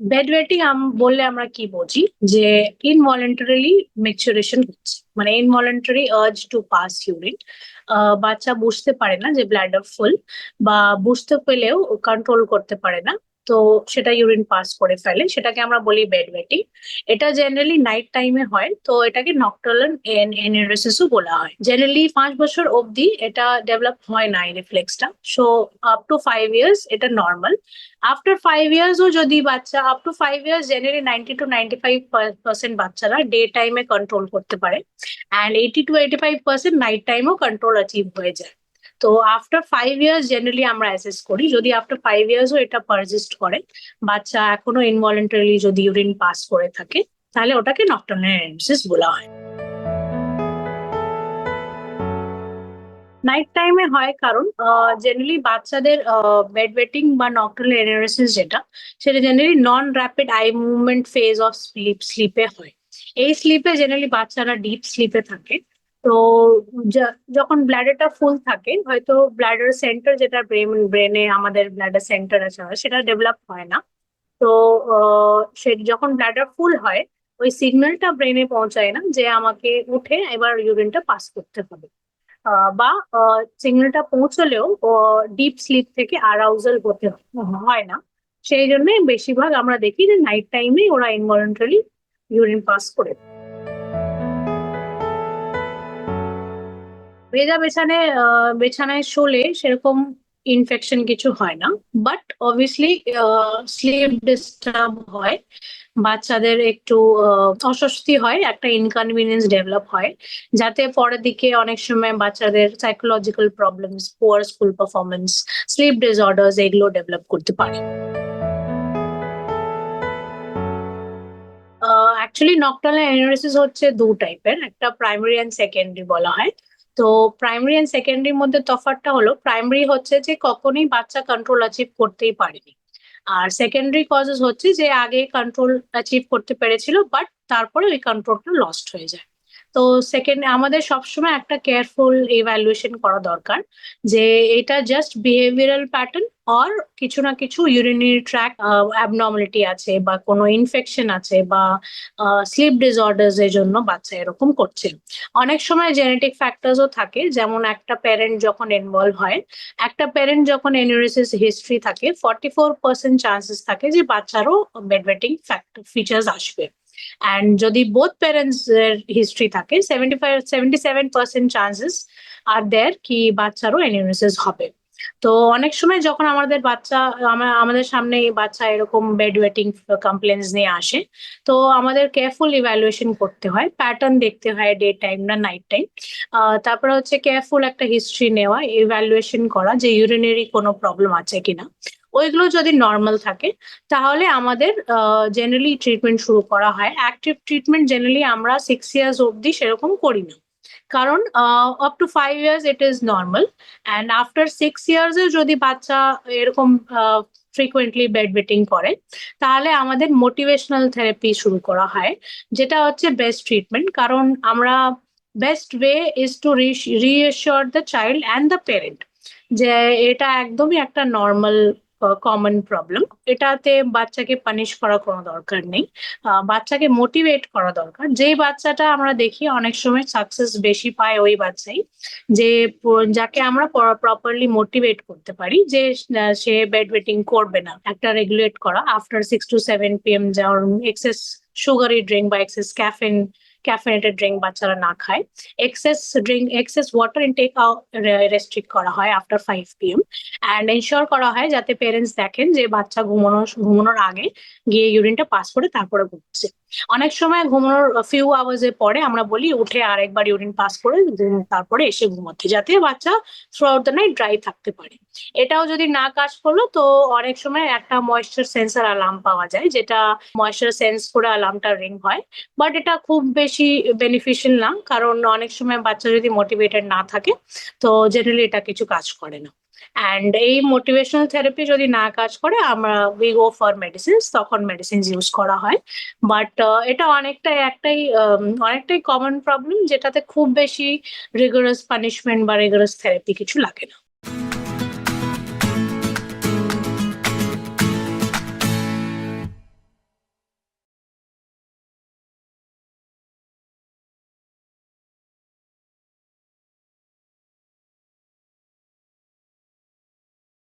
Bed waiting বললে আমরা কি বুঝি? যে ইনভলেন্টারিলি ম্যাচুরেশন হচ্ছে। মানে involuntary urge to pass urine বাচ্চা বুঝতে পারে না যে ব্ল্যাডার ফুল বা বুঝতে পেলেও কন্ট্রোল করতে পারে না। তো সেটা ইউরিন পাস করে ফেলে। সেটাকে আমরা বলি বেড ওয়েটিং এটা জেনারেলি নাইট টাইমে হয়, তো এটাকে নকটার্নাল এনারেসিসও বলা হয়। জেনারেলি পাঁচ বছর অবধি এটা ডেভেলপ হয় না এই রিফ্লেক্সটা so up to five years এটা নর্মাল আফটার ফাইভ ইয়ার্সও যদি বাচ্চা up to five years generally ninety to ninety five percent বাচ্চারা ডে টাইমে কন্ট্রোল করতে পারে। And eighty to eighty five percent night টাইমেও control achieve হয়ে যায়। তো আফটার ফাইভ ইয়ার্স জেনারেলি আমরা অ্যাসেস করি, যদি আফটার ফাইভ ইয়ার্সও এটা পারজিস্ট করে, বাচ্চা এখনও ইনভলেন্টারিলি যদি ইউরিন পাস করে থাকে, তাহলে ওটাকে এনালিসিস বলা হয়। নাইট টাইমে হয় কারণ জেনারেলি বাচ্চাদের বেড ওয়েটিং বা নকটার্নাল এনারেসিস যেটা, সেটা generally non rapid eye movement phase of sleep স্লিপে হয়। এই স্লিপে জেনারেলি বাচ্চারা ডিপ স্লিপে থাকে। তো যখন ব্লাডারটা ফুল থাকে, হয়তো ব্লাডার সেন্টার যেটা ব্রেন ব্রেনে আমাদের ব্লাডার সেন্টার আছে, সেটা ডেভেলপ হয় না। তো সে যখন ব্লাডার ফুল হয়, ওই সিগন্যালটা ব্রেনে পৌঁছায় না যে আমাকে উঠে এবার ইউরিনটা পাস করতে হবে। বা সিগন্যালটা পৌঁছলেও ডিপ স্লিপ থেকে আরাউজাল হতে হয় না। সেই জন্য বেশিরভাগ আমরা দেখি যে নাইট টাইমে ওরা ইনভলেন্টারি ইউরিন পাস করে। ভেজা বেছানে বেছানায় শোলে সেরকম ইনফেকশন কিছু হয় না। বাট অবভিয়াসলি স্লিপ ডিস্টার্ব হয়। বাচ্চাদের একটু অস্বস্তি হয়, একটা ইনকনভিনিয়েন্স ডেভেলপ হয়। যাতে পরের দিকে অনেক সময় বাচ্চাদের psychological problems poor school performance sleep disorders এগুলো ডেভেলপ করতে পারে। অ্যাকচুয়ালি নকটাল এনারিসিস হচ্ছে দু টাইপের একটা প্রাইমারি অ্যান্ড সেকেন্ডারি বলা হয়। তো প্রাইমারি অ্যান্ড সেকেন্ডারির মধ্যে তফাৎটা হলো প্রাইমারি হচ্ছে যে কখনোই বাচ্চা কন্ট্রোল অ্যাচিভ করতেই পারেনি। আর সেকেন্ডারি কজেস হচ্ছে যে আগে কন্ট্রোল অ্যাচিভ করতে পেরেছিল বাট তারপরে ওই কন্ট্রোলটা লস্ট হয়ে যায়। তো সেকেন্ড আমাদের সবসময় একটা কেয়ারফুল ইভ্যালুয়েশন করা দরকার যে এটা জাস্ট বিহেভিয়ারাল প্যাটার্ন অর কিছু না কিছু ইউরিনারি ট্র্যাক অ্যাবনর্মালিটি আছে বা কোনো ইনফেকশন আছে বা স্লিপ ডিসঅর্ডার্স এর জন্য বাচ্চা এরকম করছে অনেক সময় জেনেটিক ফ্যাক্টরসও থাকে, যেমন একটা প্যারেন্ট যখন ইনভলভ হয়, একটা প্যারেন্ট যখন এনিউরিসিস হিস্ট্রি থাকে ফর্টি ফোর পার্সেন্ট চান্সেস থাকে যে বাচ্চারও বেডওয়েটিং ফ্যাক্টর ফিচার্স আসবে। অ্যান্ড যদি বোথ প্যারেন্টস এর হিস্ট্রি থাকে seventy five seventy seven percent chances R there কি বাচ্চারও এনিউরিসিস হবে। তো অনেক সময় যখন আমাদের বাচ্চা আমাদের সামনে বাচ্চা এরকম বেড ওয়েটিং কমপ্লেন্স নিয়ে আসে, তো আমাদের কেয়ারফুল ইভ্যালুয়েশন করতে হয় প্যাটার্ন দেখতে হয় ডে টাইম না নাইট টাইম তারপরে হচ্ছে কেয়ারফুল একটা হিস্ট্রি নেওয়া ইভ্যালুয়েশন করা যে ইউরিনারি কোনো প্রবলেম আছে কিনা। ওইগুলো যদি নর্মাল থাকে, তাহলে আমাদের জেনারেলি ট্রিটমেন্ট শুরু করা হয়। অ্যাক্টিভ ট্রিটমেন্ট জেনারেলি আমরা সিক্স ইয়ার্স অবধি সেরকম করি না। কারণ up to five years it is normal and after six ইয়ার্সে যদি বাচ্চা এরকম ফ্রিকুয়েন্টলি বেড বেটিং করে, তাহলে আমাদের মোটিভেশনাল থেরাপি শুরু করা হয়, যেটা হচ্ছে বেস্ট ট্রিটমেন্ট কারণ আমরা best way is to reassure the child and the parent যে এটা একদমই একটা নর্মাল কমন প্রবলেম এটাতে বাচ্চাকে পানিশ করা কোনো দরকার নেই। বাচ্চাকে মোটিভেট করা দরকার। যে বাচ্চাটা আমরা দেখি অনেক সময় সাকসেস বেশি পায় ওই বাচ্চাই। যে যাকে আমরা প্রপারলি মোটিভেট করতে পারি যে সে বেড ওয়েটিং করবে না। একটা রেগুলেট করা। After six to seven p m যাওয়ার এক্সেস সুগারি ড্রিঙ্ক বা এক্সেস ক্যাফেন ক্যাফেনেটেড ড্রিঙ্ক বাচ্চারা না খায়। Excess drink excess water intake restrict করা হয় after five p m and ensure করা হয় যাতে পেরেন্টস দেখেন যে বাচ্চা ঘুমানো, ঘুমানোর আগে গিয়ে ইউরিনটা পাস করে তারপরে ঘুমছে অনেক সময় ঘুমানোর ফিউ আওয়ার্স পরে আমরা বলি, উঠে আরেকবার ইউরিন পাস করে তারপরে এসে ঘুমাতে যাতে বাচ্চা throughout the night dry থাকতে পারে। এটাও যদি না কাজ করল, তো অনেক সময় একটা ময়েশ্চার সেন্সার অ্যালার্ম পাওয়া যায়, যেটা ময়েশ্চার সেন্স করে অ্যালার্মটা রিং হয়। বাট এটা খুব বেশি বেনিফিশিয়াল না, কারণ অনেক সময় বাচ্চা যদি মোটিভেটেড না থাকে, তো জেনারেলি এটা কিছু কাজ করে না। অ্যান্ড এই মোটিভেশনাল থেরাপি যদি না কাজ করে, আমরা উই গো ফর মেডিসিনস তখন মেডিসিন ইউজ করা হয়। বাট এটা অনেকটাই একটাই অনেকটাই কমন প্রবলেম যেটাতে খুব বেশি রিগারাস পানিশমেন্ট বা রিগারাস থেরাপি কিছু লাগে না।